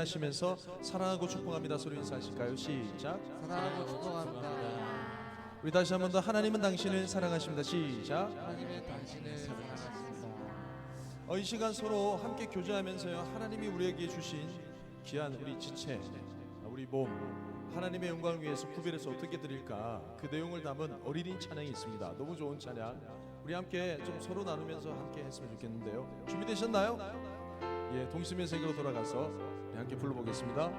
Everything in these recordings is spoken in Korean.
하시면서 사랑하고 축복합니다 소리 인사하실까요? 시작. 사랑하고 축복합니다. 우리 다시 한 번 더 하나님은 당신을 사랑하십니다. 시작. 하나님의 당신을 사랑하십니다. 어, 이 시간 서로 함께 교제하면서요 하나님이 우리에게 주신 귀한 우리 지체, 우리 몸 하나님의 영광을 위해서 구별해서 어떻게 드릴까 그 내용을 담은 어린이 찬양이 있습니다. 너무 좋은 찬양. 우리 함께 좀 서로 나누면서 함께 했으면 좋겠는데요. 준비되셨나요? 예, 동심의 세계로 돌아가서 함께 불러보겠습니다.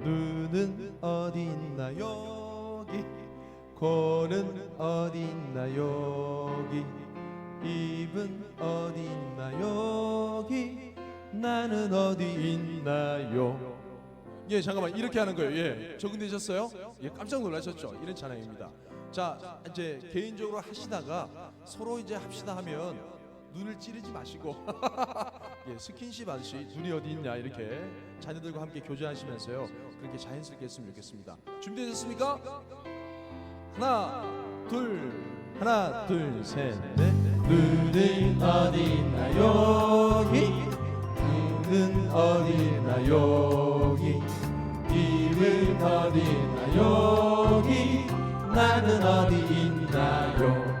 눈은 어디 있나 여기? 코는 어디 있나 여기? 입은 어디 있나 여기? 나는 어디 있나요? 예 잠깐만. 이렇게 하는 거예요. 예. 적응되셨어요? 예 깜짝 놀라셨죠? 이런 찬양입니다. 자 이제 개인적으로 하시다가 서로 이제 합시다 하면 눈을 찌르지 마시고. 예 스킨십 하듯이 눈이 어디 있냐 이렇게 자녀들과 함께 교제하시면서요. 그렇게 자연스럽게 했으면 좋겠습니다. 준비되셨습니까? 하나 둘 하나 둘셋넷. 눈은 어디 있나 여기? 눈은 어디 있나 여기? 입은 어디 있나 여기? 나는 어디 있나요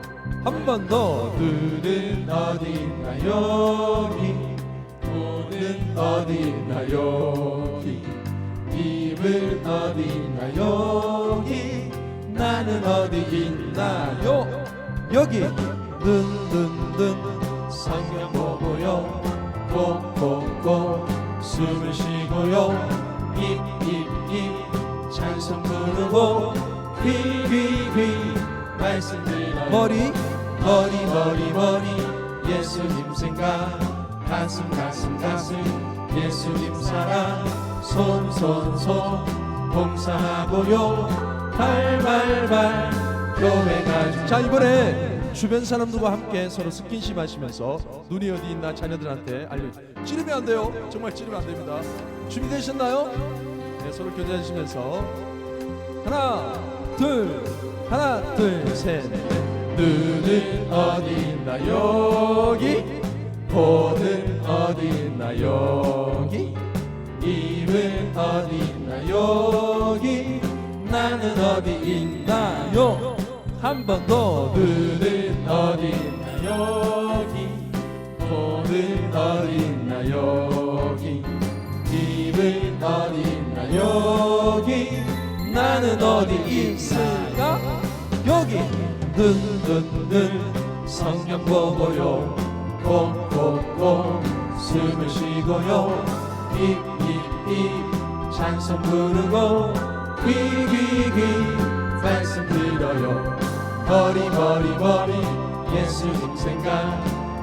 한 번 더. 눈은 어디 있나 여기. 코는 어디 있나 여기. 입은 어디 있나 여기. 나는 어디 있나요? 여기. 눈눈눈 성경 보고요. 꼭꼭꼭 숨을 쉬고요. 입입입 찬송 부르고 귀귀귀 말씀 들어요. 머리 머리 머리 머리 예수님 생각. 가슴 가슴 가슴 예수님 사랑. 손 손 손 봉사하고요. 발 발 발 교회 가자 자 이번에 주변 사람들과 함께 서로 스킨십 하시면서 눈이 어디 있나 자녀들한테 알려. 찌르면 안 돼요. 정말 찌르면 안 됩니다. 준비되셨나요? 네 서로 교제하시면서 하나 둘 하나 둘셋 눈은 어디 있나 여기? 코는 어디 있나 여기? 입은 어디 있나 여기? 나는 어디 있나요? 한 번 더. 눈은 어디 있나 여기? 코는 어디 있나 여기? 입은 어디 있나 여기? 나는 어디 있을까? 여기 눈눈눈 성경 보고요. 꼭꼭꼭 숨을 쉬고요. 입입입 찬송 부르고 귀귀귀 말씀 들어요. 머리 머리 머리 예수님 생각.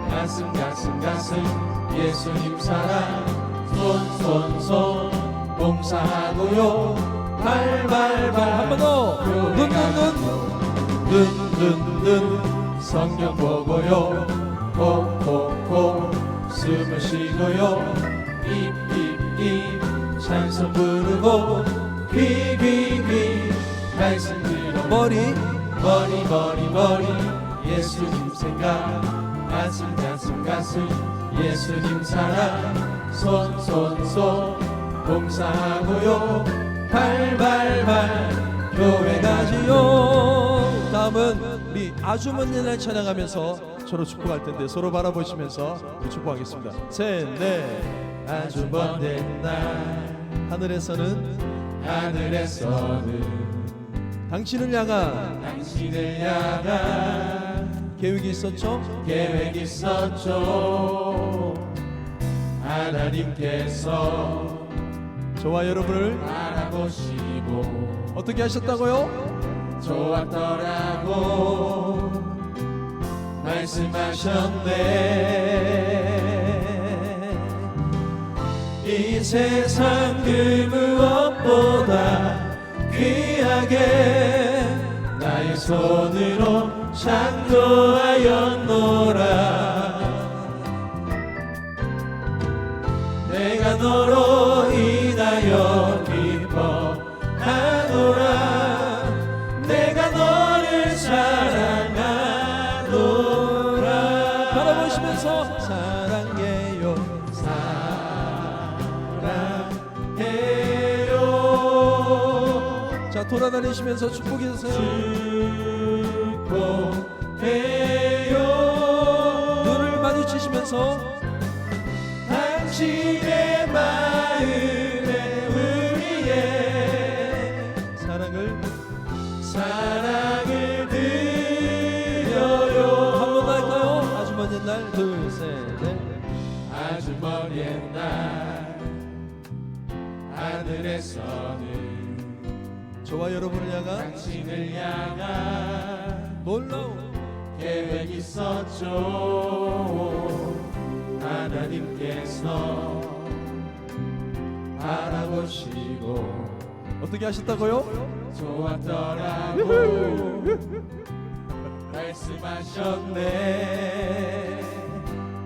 가슴 가슴 가슴 예수님 사랑. 손 손손 봉사하고요. 발발발. 한 번 더. 눈 눈 눈. 눈 눈눈 성경 보고요. 콕콕콕 숨을 쉬고요. 입입입 찬송 부르고 귀귀귀 말씀 들어 머리. 머리 머리 머리. 예수님 생각. 가슴 가슴 가슴. 예수님 사랑. 손 손 손. 봉사하고요. 발발발. 교회 가지요. 다음은 우리 아주 먼 옛날 찬양하면서 서로 축복할 텐데 서로 바라보시면서 우리 축복하겠습니다. 셋넷. 아주 먼 옛날 하늘에서는 하늘에서는 당신을 향한 당신을 향한 계획이 있었죠? 계획이 있었죠. 하나님께서 저와 여러분을 알아보시고 어떻게 하셨다고요? 좋았더라고. 말씀하셨네. 이 세상 그 무엇보다 귀하게 나의 손으로 창조하였노라. 내가 너로 하시면서 사랑해요. 사랑해요. 자 돌아다니시면서 축복해 주세요. 축복해요. 눈을 마주치시면서 당신 먼 옛날 하늘에서는 저와 여러분을 향한 당신을 향한 놀라운 계획 있었죠. 하나님께서 알아보시고 어떻게 하셨다고요? 좋았더라고 말씀하셨네.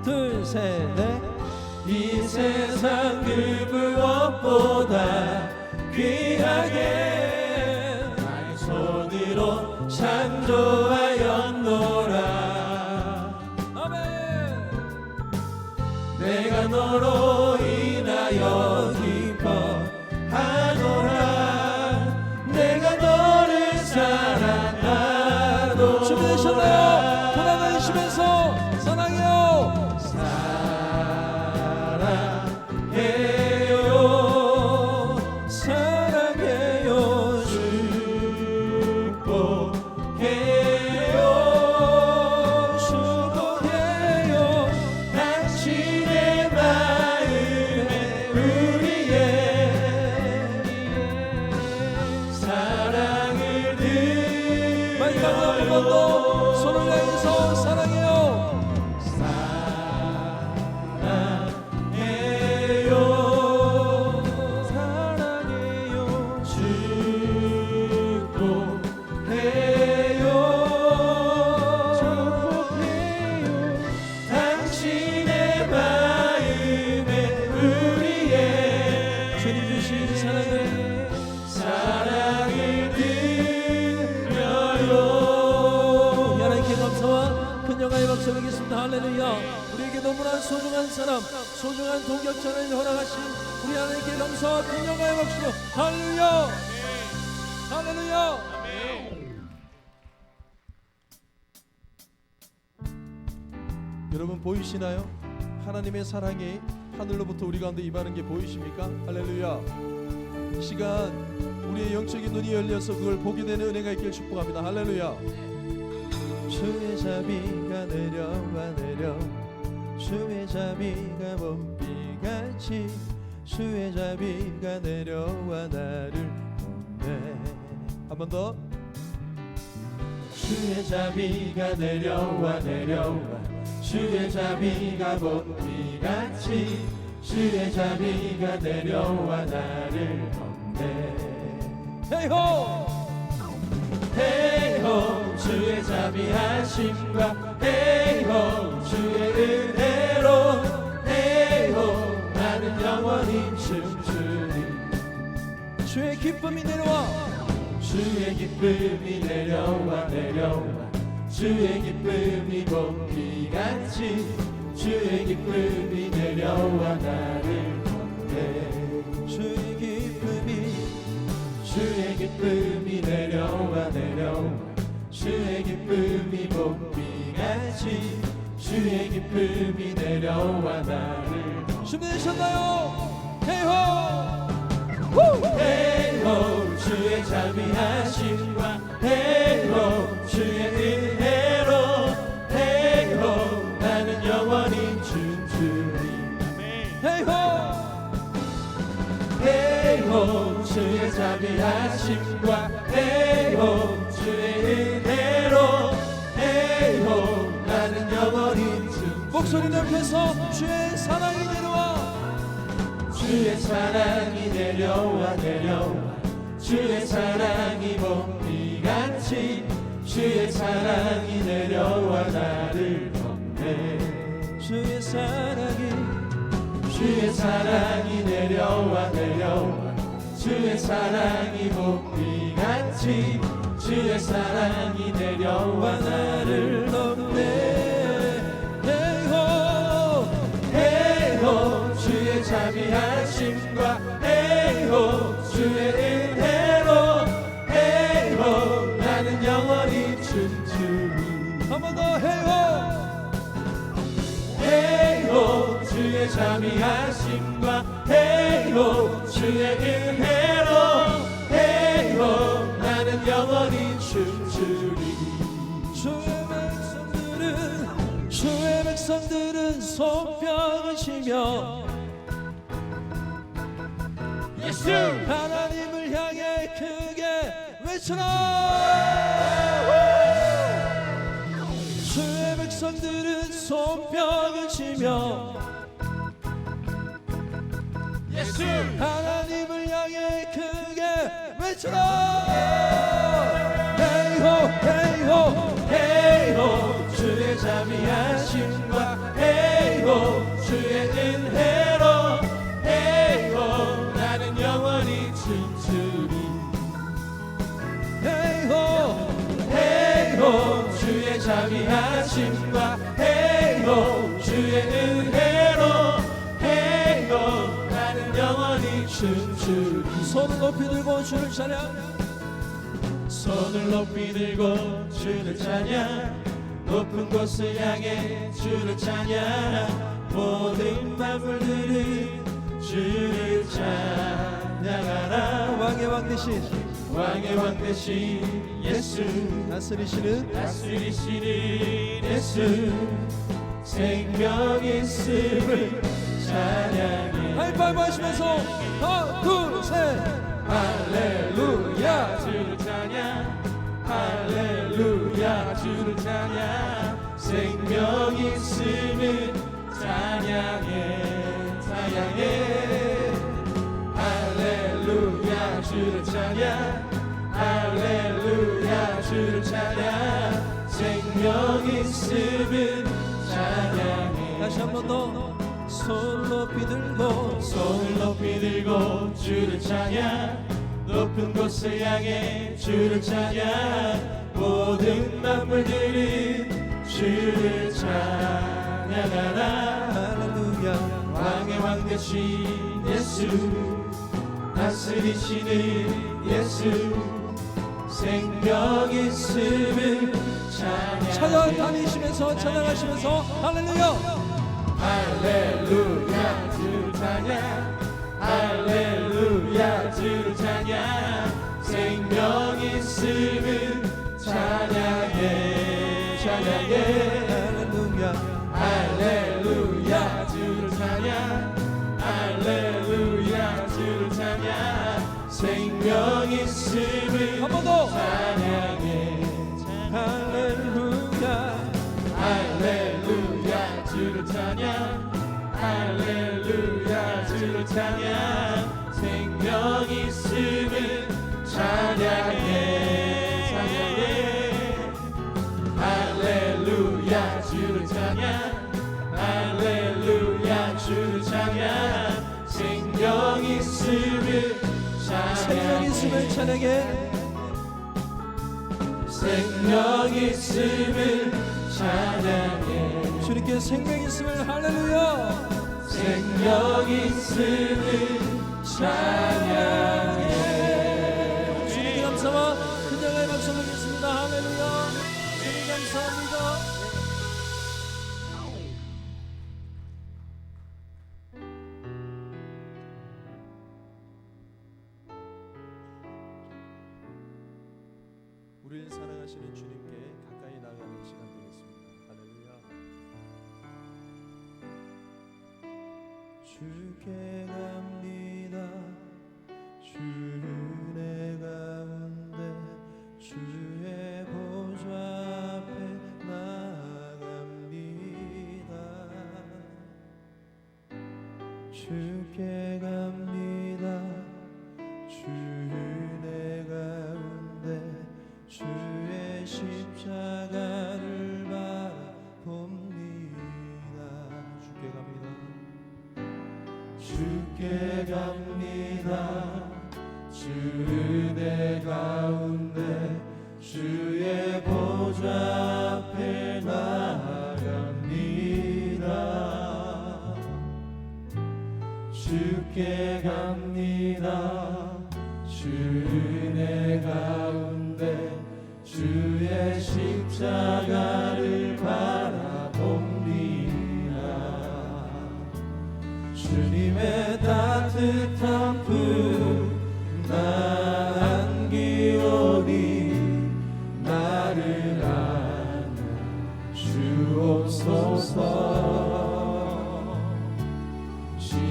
둘셋넷 이 세상 그 무엇보다 귀하게 나의 손으로 창조하였노라. 아멘. 내가 너로 감사와 큰 영광의 박수 할렐루야. 할렐루야. 여러분 보이시나요? 하나님의 사랑이 하늘로부터 우리 가운데 임하는 게 보이십니까? 할렐루야. 이 시간 우리의 영적인 눈이 열려서 그걸 보게 되는 은혜가 있길 축복합니다. 할렐루야. 주의 자비가 내려와 내려. 주의 자비가 봄비같이 주의 자비가 내려와 나를 돕네 한번 더. 주의 자비가 내려와 내려와. 주의 자비가 봄비같이. 주의 자비가 내려와 나를 덮네 헤이호 헤이호 주의 자비하심과 헤이호 기쁨이 내려와. 주의 기쁨이 내려와 내려와. 주의 기쁨이 봄비같이. 주의 기쁨이 내려와 나를 덮네 주의 기쁨이 주의 기쁨이 내려와 내려와. 주의 기쁨이 봄비같이. 주의 기쁨이 내려와 나를 준비되셨나요? 헤이호 헤이 호 주의 자비하심과 헤이호 주의 은혜로 헤이호 나는 영원히 춤추리. 헤이호! 헤이호 주의 자비하심과 헤이호 주의 은혜로 헤이호 나는 영원히 춤 목소리 높여서 주의 사랑이 내려와. 주의 사랑이 내려와 내려와 주의 사랑이 봄비같이 주의 사랑이 내려와 나를 덮네. 주의 사랑이 주의 사랑이 내려와 내려와. 주의 사랑이 봄비같이 주의 사랑이 내려와 나를 손뼉을 치며 예수! 하나님을 향해 크게 외쳐라. 주의 백성들은 손뼉을 치며 예수! 하나님을 향해 크게 외쳐라. 헤이호 헤이호 헤이호. 주의 자비하심 주의 은혜로 헤이호 나는 영원히 춤추리. 헤이호 헤이호 주의 자비하심과 헤이호 주의 은혜로 헤이호 나는 영원히 춤추리. 손을 높이 들고 주를 찬양. 손을 높이 들고 주를 찬양. 높은 곳을 향해 주를 찬양 모든 만물들은 주를 찬양하라. 왕의 왕 대신. 왕의 왕 대신 예수. 다스리시는? 다스리시는 예수. 생명 있음을 찬양해 하이파이브 하시면서 하나 둘셋. 할렐루야. 주를 찬양. 할렐루야. 주를 찬양. 생명 있음을 찬양해 찬양해. 할렐루야 주를 찬양. 할렐루야 주를 찬양. 생명 있음을 찬양해. 다시 한 번 더. 손 높이 들고. 손을 높이 들고 주를 찬양. 높은 곳을 향해 주를 찬양. 모든 만물들은 주를 찬양하라 할렐루야 왕의 왕 되신 예수 다스리시는 예수 생명 있음을 찬양 찾아다니시면서 찬양하시면서 할렐루야! 할렐루야 주를 찬양. 할렐루야 주를 찬양. 생명 있음을 찬양해. 찬양해 한번 더 생명 있음을 찬양해. 생명 있음을 찬양해. 주님께 생명 있음을 할렐루야. 생명 있음을 찬양해. 주님께 감사와 그녀의 박수 드리겠습니다. 할렐루야. 주님 감사합니다 우리를 사랑하시는 주님께 가까이 나가는 시간 되겠습니다. 할렐루야. 주께 갑니다. 주 은혜 가운데 주의 보좌 앞에 나갑니다. 주께 갑니다 주께 갑니다. 주 은혜 가운데 주의 보좌 앞에 나갑니다. 주께 갑니다. 주 은혜 가운데 주의 십자가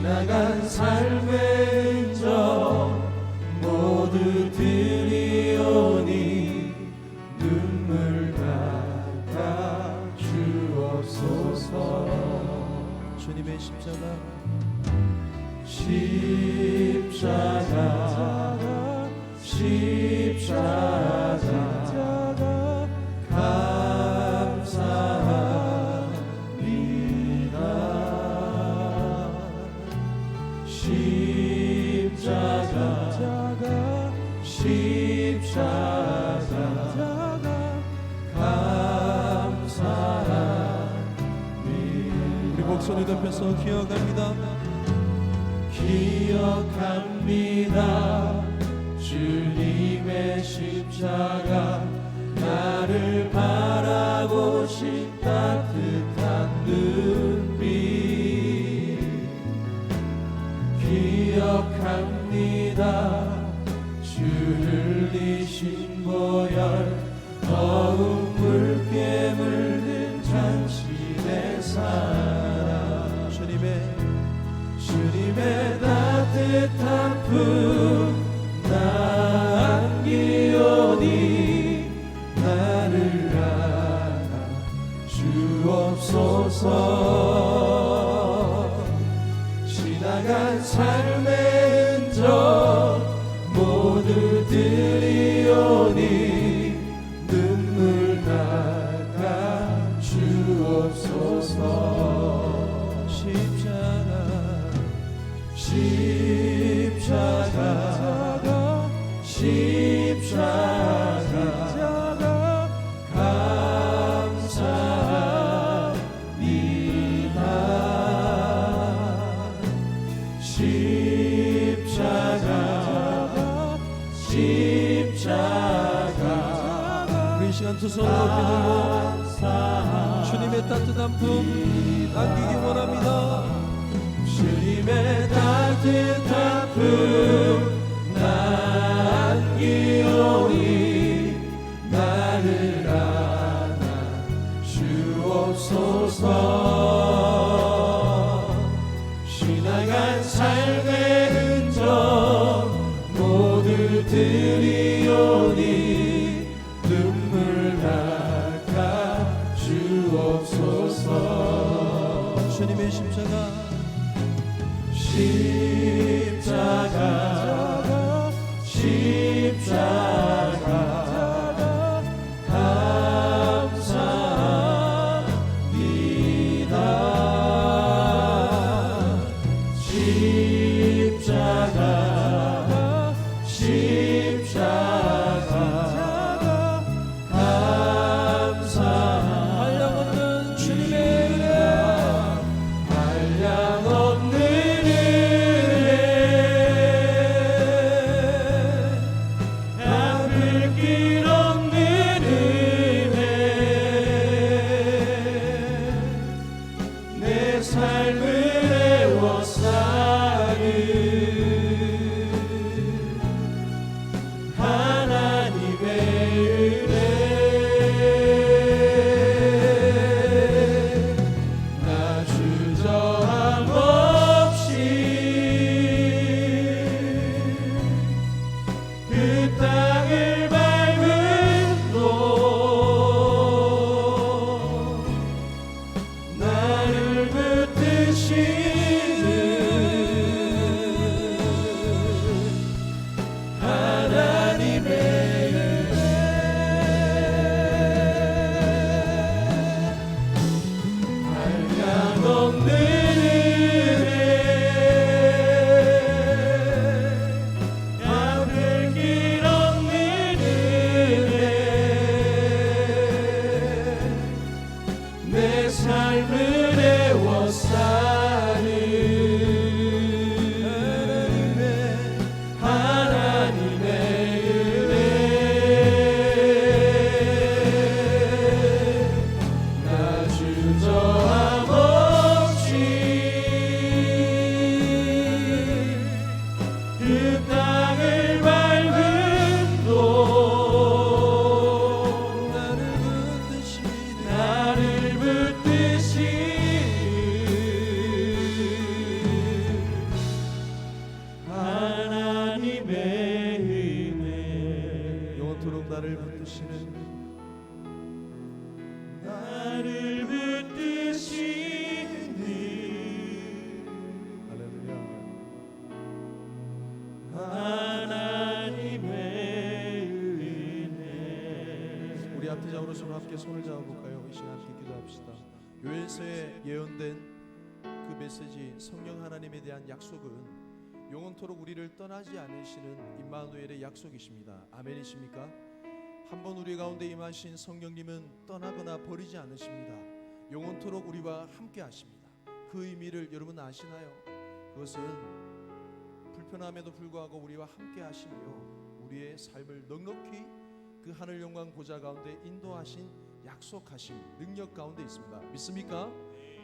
지나간 삶의 흔적 모두 드리오니 눈물 닦아 주옵소서. 주님의 십자가. 십자가 소리 높여서 기억합니다. 기억합니다. 주님의 십자가 나를 바라보신 따뜻한 눈빛. 기억합니다. 주 흘리신 보혈 더욱 붉게 물 주 십자가 우리 이 시간 두 손을 높이 들고 주님의 따뜻한 품 안기기 원합니다. 주님의 따뜻한 품 남기오니 나를 안아 주옵소서 드리오니 눈물 닦아 주옵소서. 주님의 십자가. 십 Christmas. 요엘서에 예언된 그 메시지 성령 하나님에 대한 약속은 영원토록 우리를 떠나지 않으시는 임마누엘의 약속이십니다. 아멘이십니까? 한번 우리 가운데 임하신 성령님은 떠나거나 버리지 않으십니다. 영원토록 우리와 함께 하십니다. 그 의미를 여러분 아시나요? 그것은 불편함에도 불구하고 우리와 함께 하시며 우리의 삶을 넉넉히 그 하늘 영광 보좌 가운데 인도하신 약속하신 능력 가운데 있습니다. 믿습니까?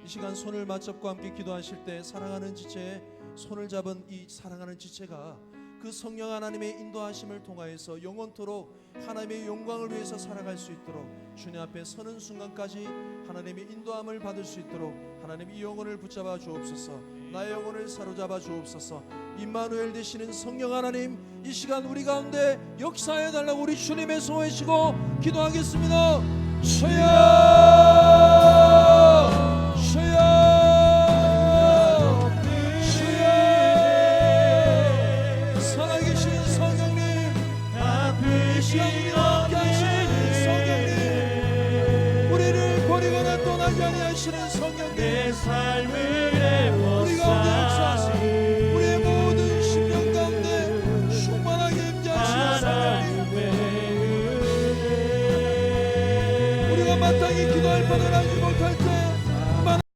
이 시간 손을 맞잡고 함께 기도하실 때 사랑하는 지체에 손을 잡은 이 사랑하는 지체가 그 성령 하나님의 인도하심을 통하여서 영원토록 하나님의 영광을 위해서 살아갈 수 있도록 주님 앞에 서는 순간까지 하나님의 인도함을 받을 수 있도록 하나님 이 영혼을 붙잡아 주옵소서 나의 영혼을 사로잡아 주옵소서 임마누엘 되시는 성령 하나님 이 시간 우리 가운데 역사해 달라고 우리 주님의 손에시고 기도하겠습니다 주여